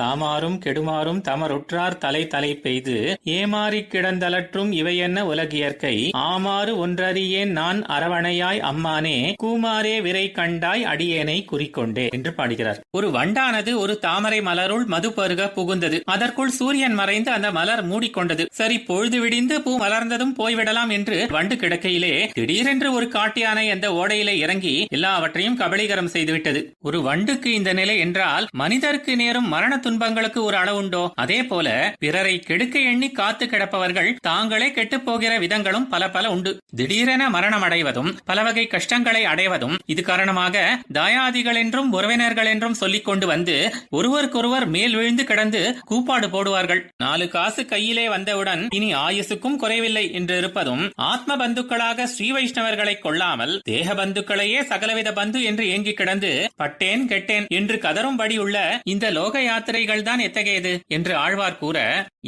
சாமாரும் கெடுமாறும் தமருற்றார் தலை தலை பெய்து ஏமாறிக் கிடந்தலற்றும் இவையென்ன உலகியற்கை ஆமாறு ஒன்றறியேன் நான் அரவணையாய் அம்மானே கூமாரே விரை கண்டாய் அடியேனை குறிக்கொண்டே என்று பாடுகிறார். ஒரு வண்டானது ஒரு தாமரை மலருள் மது பருக புகுந்தது. அதற்குள் சூரியன் மறைந்து அந்த மலர் மூடிக்கொண்டது. சரி பொழுது விடிந்து பூ மலர்ந்ததும் போய்விடலாம் என்று வண்டு கிடக்கையிலே திடீரென்று ஒரு காட்டியானை அந்த ஓடையிலே இறங்கி எல்லாவற்றையும் கபலீகரம் செய்துவிட்டது. ஒரு வண்டுக்கு இந்த நிலை என்றால் மனிதருக்கு நேரும் மரணத்து துன்பங்களுக்கு ஒரு அளவுண்டோ அதே போல பிறரை கெடுக்க எண்ணி காத்து கிடப்பவர்கள் தாங்களே கெட்டுப் போகிற விதங்களும் பல பல உண்டு. திடீரென மரணம் அடைவதும் பல வகை கஷ்டங்களை அடைவதும் இது காரணமாக தாயாதிகள் என்றும் உறவினர்கள் என்றும் சொல்லிக் கொண்டு வந்து ஒருவருக்கொருவர் மேல் விழுந்து கிடந்து கூப்பாடு போடுவார்கள். நாலு காசு கையிலே வந்தவுடன் இனி ஆயுசுக்கும் குறைவில்லை என்று இருப்பதும் ஆத்ம பந்துக்களாக ஸ்ரீ வைஷ்ணவர்களை கொள்ளாமல் தேக பந்துக்களையே சகலவித பந்து என்று ஏங்கி கிடந்து பட்டேன் கெட்டேன் என்று கதரும்படி உள்ள இந்த லோக யாத்திரைகள் தான் எத்தகையது? என்று ஆழ்வார் கூற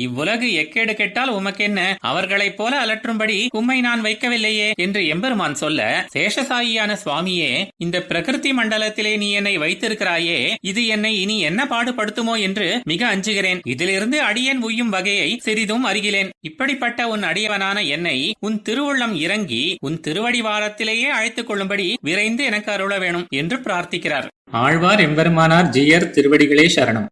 இவ்வுலகு எக்கேடு கெட்டால் உமக்கென்ன? அவர்களைப் போல அலற்றும்படி உம்மை நான் வைக்கவில்லையே? என்று எம்பெருமான் சொல்ல சேஷசாயியான சுவாமியே இந்த பிரகிருதி மண்டலத்திலே நீ என்னை வைத்திருக்கிறாயே இது என்னை இனி என்ன பாடுபடுத்துமோ என்று மிக அஞ்சுகிறேன். இதிலிருந்து அடியேன் உய்யும் வகையை சிறிதும் அறிகிலேன் இப்படிப்பட்ட உன் அடியவனான என்னை உன் திருவுள்ளம் இறங்கி உன் திருவடிவாரத்திலேயே அழைத்துக் கொள்ளும்படி விரைந்து எனக்கு அருள வேணும் என்று பிரார்த்திக்கிறார். ஆழ்வார் எம்பெருமானார் ஜியர் திருவடிகளே சரணம்.